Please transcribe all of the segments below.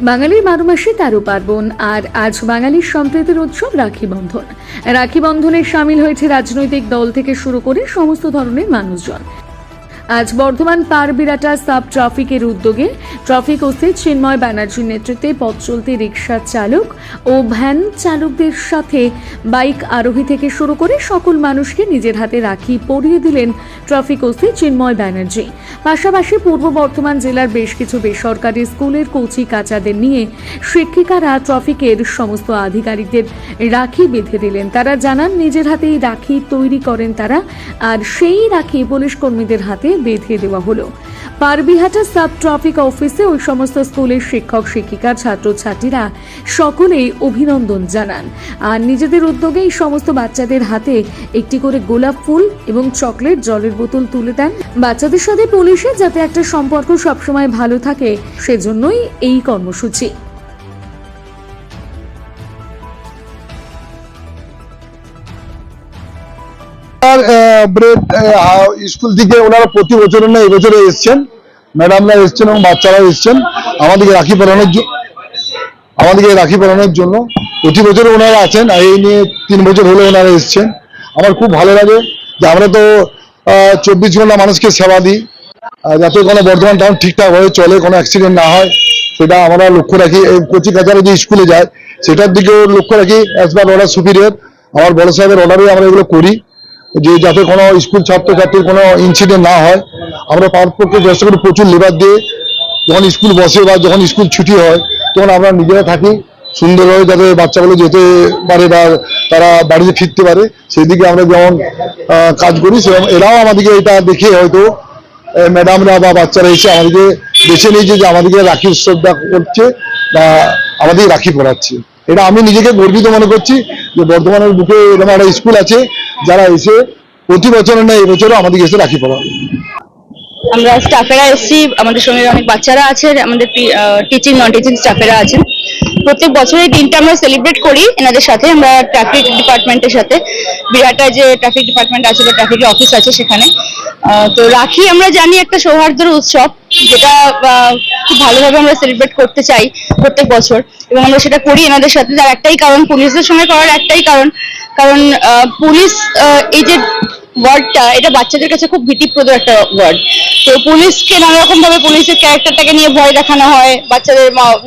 বাঙালির বারো মাসে তেরো পার্বণ আর আজ বাঙালির সম্প্রীতির উৎসব রাখি বন্ধন। রাখি বন্ধনে সামিল হয়েছে রাজনৈতিক দল থেকে শুরু করে সমস্ত ধরনের মানুষজন। আজ বর্ধমান পারবিরাটা সাব ট্রাফিকের উদ্যোগে ট্রাফিক ওসি চিন্ময় ব্যানার্জির নেতৃত্বে পথ চলতি রিক্সা চালক ও ভ্যান চালকদের সাথে বাইক আরোহী থেকে শুরু করে সকল মানুষকে নিজের হাতে রাখি পরিয়ে দিলেন ট্রাফিক ওসি চিন্ময় ব্যানার্জি। পাশাপাশি পূর্ব বর্ধমান জেলার বেশ কিছু বেসরকারি স্কুলের কচি কাচাদের নিয়ে শিক্ষিকারা ট্রাফিকের সমস্ত আধিকারিকদের রাখি বেঁধে দিলেন। তারা জানান, নিজের হাতেই রাখি তৈরি করেন তারা, আর সেই রাখি পুলিশ কর্মীদের হাতে বেঁধে দেওয়া হলো। পারবিহাটা সাব ট্রাফিক অফিসে ওই সমস্ত স্কুলের শিক্ষক, শিক্ষিকা, ছাত্রছাত্রীরা সকলেই অভিনন্দন জানান। আর নিজেদের উদ্যোগে এই সমস্ত বাচ্চাদের হাতে একটি করে গোলাপ ফুল এবং চকলেট জলের বোতল তুলে দেন। বাচ্চাদের সাথে পুলিশের যাতে একটা সম্পর্ক সবসময় ভালো থাকে, সেজন্যই এই কর্মসূচি। ব্রেড স্কুল থেকে ওনারা প্রতি বছরের না এবছরে এসছেন। ম্যাডামরা এসছেন এবং বাচ্চারা এসছেন। আমাদেরকে রাখি পরানোর জন্য আমাদেরকে রাখি পরানোর জন্য প্রতি বছর ওনারা আছেন। এই নিয়ে তিন বছর হলে ওনারা এসছেন। আমার খুব ভালো লাগে যে আমরা তো চব্বিশ ঘণ্টা মানুষকে সেবা দিই। যাতে কোনো বর্ধমান টাউন ঠিকঠাক হয়ে চলে, কোনো অ্যাক্সিডেন্ট না হয়। সেটা আমরা লক্ষ্য রাখি। কচি কাচারা যে স্কুলে যায়, সেটার দিকেও লক্ষ্য রাখি। অ্যাজ পার অর্ডার সুপিরিয়র আমার বড় সাহেবের অর্ডারে আমরা এগুলো করি। যে যাতে কোনো স্কুল ছাত্রছাত্রীর কোনো ইনসিডেন্ট না হয়। আমরা পার পক্ষে চেষ্টা করি প্রচুর লেবার দিয়ে। যখন স্কুল বসে বা যখন স্কুল ছুটি হয়, তখন আমরা নিজেরা থাকি। সুন্দরভাবে যাতে বাচ্চাগুলো যেতে পারে বা তারা বাড়িতে ফিরতে পারে সেই দিকে আমরা যেমন কাজ করি, সেরকম এরাও আমাদেরকে এটা দেখে হয়তো ম্যাডামরা বা বাচ্চারা এসে আমাদেরকে বেছে নিয়েছে যে আমাদেরকে রাখি উৎসবটা করছে বা আমাদের রাখি পড়াচ্ছে। এটা আমি নিজেকে গর্বিত মনে করছি যে বর্ধমানের বুকে এরকম একটা স্কুল আছে যারা এসে প্রতি বছর না এবছরও আমাদেরকে এসে রাখি পড়া। আমরা স্টাফেরা এসেছি, আমাদের সঙ্গে অনেক বাচ্চারা আছে আমাদের টিচিং নন টিচিং স্টাফেরা আছেন। প্রত্যেক বছর এই দিনটা আমরা সেলিব্রেট করি এনাদের সাথে, আমরা ট্রাফিক ডিপার্টমেন্টের সাথে। বিরাটা যে ট্রাফিক ডিপার্টমেন্ট আছে বা ট্রাফিক অফিস আছে সেখানে। তো রাখি, আমরা জানি একটা সৌহার্দ্যের উৎসব, যেটা খুব ভালোভাবে আমরা সেলিব্রেট করতে চাই প্রত্যেক বছর। এবং আমরা সেটা করি এনাদের সাথে, তার একটাই কারণ, পুলিশদের সঙ্গে করার একটাই কারণ কারণ পুলিশ এই যে ওয়ার্ডটা এটা বাচ্চাদের কাছে খুব ভীতিপ্রদ একটা ওয়ার্ড তো পুলিশকে নানা রকম ভাবে পুলিশের ক্যারেক্টারটাকে নিয়ে ভয় দেখানো হয়। বাচ্চাদের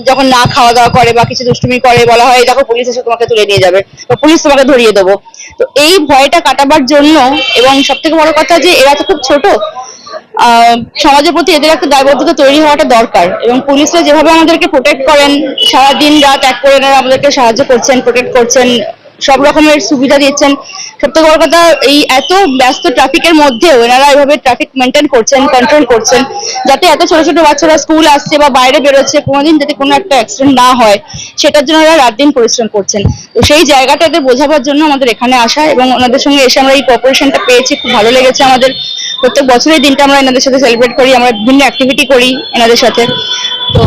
যখন না খাওয়া দাওয়া করে বা কিছু দুষ্টুমি করে বলা হয় "এই দেখো, পুলিশ এসে তোমাকে তুলে নিয়ে যাবে। বা পুলিশ তোমাকে ধরিয়ে দেবো। তো এই ভয়টা কাটাবার জন্য এবং সব থেকে বড় কথা যে এরা তো খুব ছোট সমাজের প্রতি এদের একটা দায়বদ্ধতা তৈরি হওয়াটা দরকার এবং পুলিশরা যেভাবে আমাদেরকে প্রোটেক্ট করেন সারা দিন রাত এক করে আমাদেরকে সাহায্য করছেন প্রোটেক্ট করছেন সব রকমের সুবিধা দিচ্ছেন সব থেকে বড় কথা, এই এত ব্যস্ত ট্রাফিকের মধ্যেও এনারা এভাবে ট্রাফিক মেনটেন করছেন, কন্ট্রোল করছেন, যাতে এত ছোট ছোট বাচ্চারা স্কুল আসছে বা বাইরে বেরোচ্ছে, কোনোদিন যাতে কোনো একটা অ্যাক্সিডেন্ট না হয়, সেটার জন্য এরা রাত দিন পরিশ্রম করছেন। তো সেই জায়গাটা এদের বোঝাবার জন্য আমাদের এখানে আসা এবং ওনাদের সঙ্গে এসে আমরা এই কোঅপারেশনটা পেয়েছি, খুব ভালো লেগেছে আমাদের। প্রত্যেক বছরের দিনটা আমরা এনাদের সাথে সেলিব্রেট করি, আমরা বিভিন্ন অ্যাক্টিভিটি করি এনাদের সাথে। তো